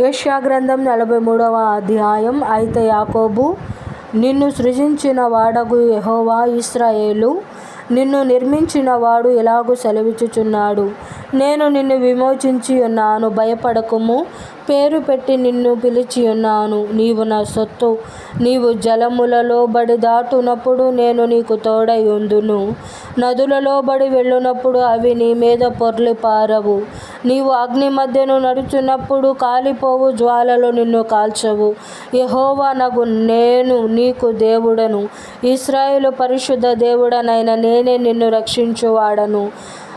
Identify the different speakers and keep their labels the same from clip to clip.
Speaker 1: యెషయా గ్రంథం నలభై మూడవ అధ్యాయం. అయితే యాకోబు నిన్ను సృజించిన వాడగు యహోవా ఇస్రాయేలు నిన్ను నిర్మించిన వాడు ఎలాగూ సెలవిచ్చుచున్నాడు? నేను నిన్ను విమోచించి ఉన్నాను భయపడకుము. పేరు పెట్టి నిన్ను పిలిచి ఉన్నాను. నీవు నా సొత్తు. నీవు జలములలో బడి దాటునప్పుడు నేను నీకు తోడై ఉందును. నదులలో బడి వెళ్ళునప్పుడు అవి నీ మీద పొర్లి పారవు నీవు అగ్ని మధ్యను నడుచున్నప్పుడు కాలిపోవు జ్వాలలు నిన్ను కాల్చవు. యహోవా నగు నేను నీకు దేవుడను. ఇస్రాయేలు పరిశుద్ధ దేవుడనైన నేనే నిన్ను రక్షించువాడను.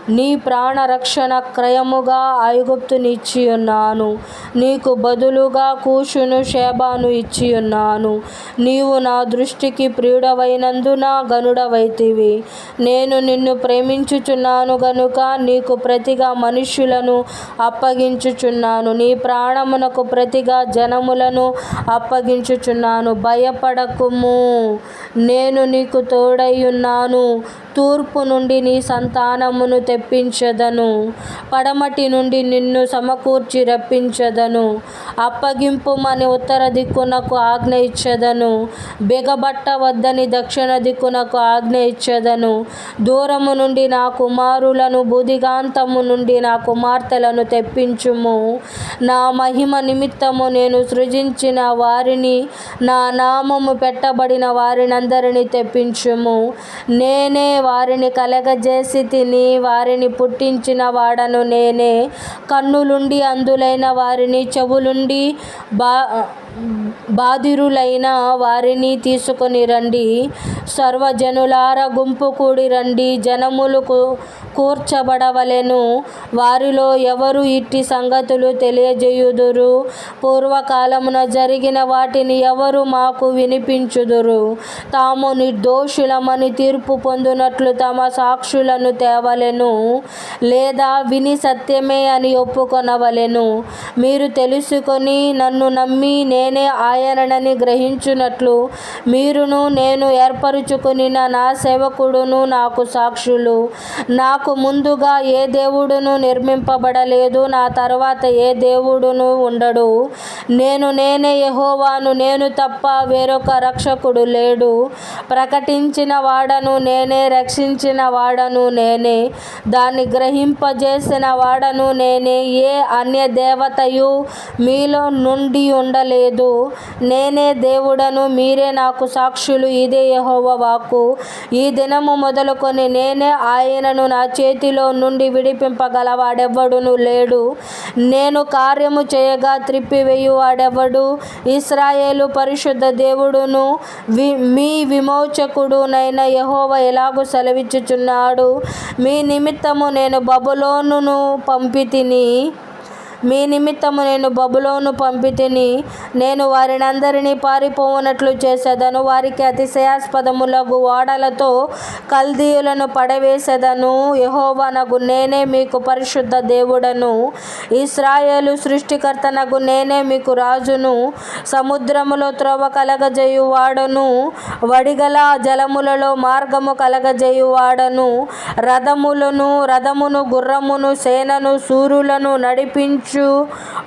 Speaker 1: నీ ప్రాణ రక్షణ క్రయముగా ఐగుప్తునిచ్చి ఉన్నాను నీకు బదులుగా కూషును షేబాను ఇచ్చి ఉన్నాను నీవు నా దృష్టికి ప్రియుడవైనందున గనుడవైతివి. నేను నిన్ను ప్రేమించుచున్నాను గనుక నీకు ప్రతిగా మనుష్యులను అప్పగించుచున్నాను. నీ ప్రాణమునకు ప్రతిగా జనములను అప్పగించుచున్నాను. భయపడకుము. నేను నీకు తోడై ఉన్నాను. తూర్పు నుండి నీ సంతానమును తెప్పించెదను. పడమటి నుండి నిన్ను సమకూర్చి రప్పించెదను. అప్పగింపుమని ఉత్తర దిక్కునకు ఆజ్ఞ ఇచ్చెదను. బిగబట్ట వద్దని దక్షిణ దిక్కునకు ఆజ్ఞ ఇచ్చెదను. దూరము నుండి నా కుమారులను బుదిగాంతము నుండి నా కుమార్తెలను తెప్పించుము. నా మహిమ నిమిత్తము నేను సృజించిన వారిని నా నామము పెట్టబడిన వారినందరినీ తెప్పించుము. నేనే వారిని కలగజేసి తిని వారిని పుట్టించిన వాడను నేనే. కన్నులుండి అందులైన వారిని చెవులుండి బా బాధిరులైన వారిని తీసుకొని రండి. సర్వజనులార గుంపు కూడి రండి. జనములు కూర్చబడవలెను. వారిలో ఎవరు ఇట్టి సంగతులు తెలియజేయుదురు? పూర్వకాలమున జరిగిన వాటిని ఎవరు మాకు వినిపించుదురు? తాము నిర్దోషులమని తీర్పు పొందినట్లు తమ సాక్షులను తేవలెను లేదా విని సత్యమే అని ఒప్పుకొనవలెను. మీరు తెలుసుకొని నన్ను నమ్మి నేనే ఆయనని గ్రహించునట్లు మీరును నేను ఏర్పరుచుకుని నా సేవకుడును నాకు సాక్షులు. నాకు ముందుగా ఏ దేవుడును నిర్మింపబడలేదు. నా తర్వాత ఏ దేవుడును ఉండడు. నేను నేనే యహోవాను. నేను తప్ప వేరొక రక్షకుడు లేడు. ప్రకటించిన వాడను నేనే రక్షించిన వాడను నేనే దాన్ని గ్రహింపజేసిన వాడను నేనే ఏ అన్య దేవతయు మీలో నుండి ఉండలేదు. నేనే దేవుడను మీరే నాకు సాక్షులు ఇదే యహోవ వాకు ఈ దినము మొదలుకొని నేనే ఆయనను నా చేతిలో నుండి విడిపింపగలవాడెవ్వడును లేడు. నేను కార్యము చేయగా త్రిప్పివేయువాడెవ్వడు. ఇస్రాయేలు పరిశుద్ధ దేవుడును వి మీ విమో విమోచకుడునైన యహోవ ఎలాగూ సెలవిచ్చుచున్నాడు? మీ నిమిత్తము నేను బబులోనును పంపితిని. మీ నిమిత్తము నేను బబులోను పంపితిని. నేను వారినందరినీ పారిపోవునట్లు చేసేదను. వారికి అతిశయాస్పదములగు ఓడలతో కల్దీయులను పడవేసేదను. యహోవనగు నేనే మీకు పరిశుద్ధ దేవుడను. ఇస్రాయేలు సృష్టికర్తనగు నేనే మీకు రాజును. సముద్రములో త్రోవ కలగజేయువాడను. వడిగల జలములలో మార్గము కలగజేయువాడను. రథములను రథమును గుర్రమును సేనను సూరులను నడిపించు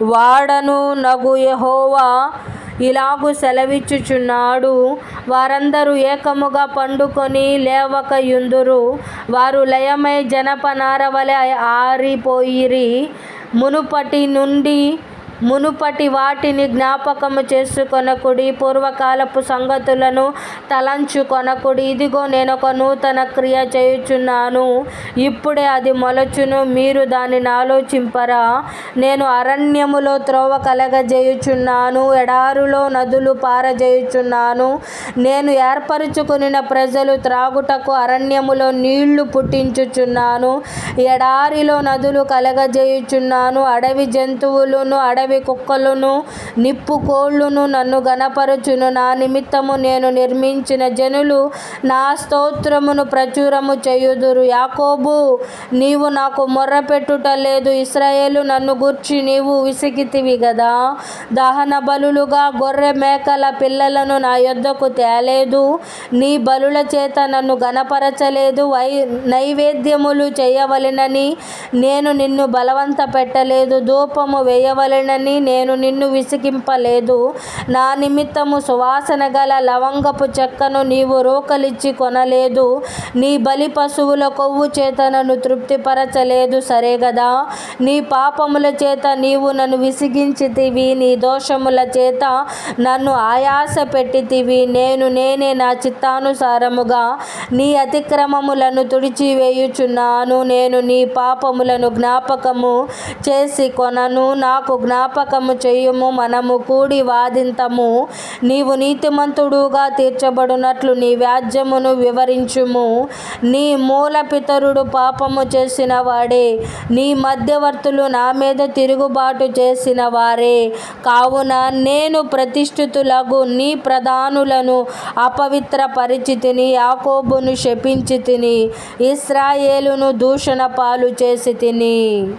Speaker 1: వాడను నగు యహోవా. ఇలాగు సెలవిచ్చుచున్నాడు. వారందరూ ఏకముగా పండుకొని లేవక యుందురు వారు లయమై జనపనార వలె ఆరిపోయిరి. మునుపటి నుండి మునుపటి వాటిని జ్ఞాపకము చేసుకొనకుడి పూర్వకాలపు సంగతులను తలంచుకొనకుడి. ఇదిగో నేను ఒక నూతన క్రియ చేయుచున్నాను. ఇప్పుడే అది మొలచును మీరు దానిని ఆలోచింపరా. నేను అరణ్యములో త్రోవ కలగజేయుచున్నాను ఎడారులో నదులు పారజేయుచున్నాను. నేను ఏర్పరుచుకున్న ప్రజలు త్రాగుటకు అరణ్యములో నీళ్ళు పుట్టించుచున్నాను. ఎడారిలో నదులు కలగజేయుచున్నాను అడవి జంతువులను అడవి కుక్కలను నిప్పు కోళ్ళును నన్ను గనపరచును నా నిమిత్తము నేను నిర్మించిన జనులు నా స్తోత్రమును ప్రచురము చేయుదురు. యాకోబు నీవు నాకు మొర్రపెట్టుట లేదు. ఇస్రాయేలు నన్ను గూర్చి నీవు విసిగితివి కదా దహన బలులుగా గొర్రె మేకల పిల్లలను నా యొద్దకు తేలేదు. నీ బలుల చేత నన్ను గనపరచలేదు వై నైవేద్యములు చేయవలెనని నేను నిన్ను బలవంత పెట్టలేదు ధూపము వేయవలెనని లేదని నేను నిన్ను విసిగింపలేదు. నా నిమిత్తము సువాసన గల లవంగపు చెక్కను నీవు రోకలిచ్చి కొనలేదు. నీ బలి పశువుల కొవ్వు చేత నన్ను తృప్తిపరచలేదు. సరే గదా? నీ పాపముల చేత నీవు నన్ను విసిగించితివి. నీ దోషముల చేత నన్ను ఆయాస పెట్టితివి. నేను నేనే నా చిత్తానుసారముగా నీ అతిక్రమములను తుడిచివేయుచున్నాను. నేను నీ పాపములను జ్ఞాపకము చేసి కొనను. నాకు జ్ఞాపకము చేయుము మనము కూడి వాదింతము. నీవు నీతిమంతుడుగా తీర్చబడినట్లు నీ వ్యాజ్యమును వివరించుము. నీ మూల పితరుడు పాపము చేసిన వాడే. నీ మధ్యవర్తులు నా మీద తిరుగుబాటు చేసిన వారే. కావున నేను ప్రతిష్ఠితులకు నీ ప్రధానులను అపవిత్ర పరిచితిని యాకోబును శపించి తిని ఇస్రాయేలును దూషణ పాలు చేసి తిని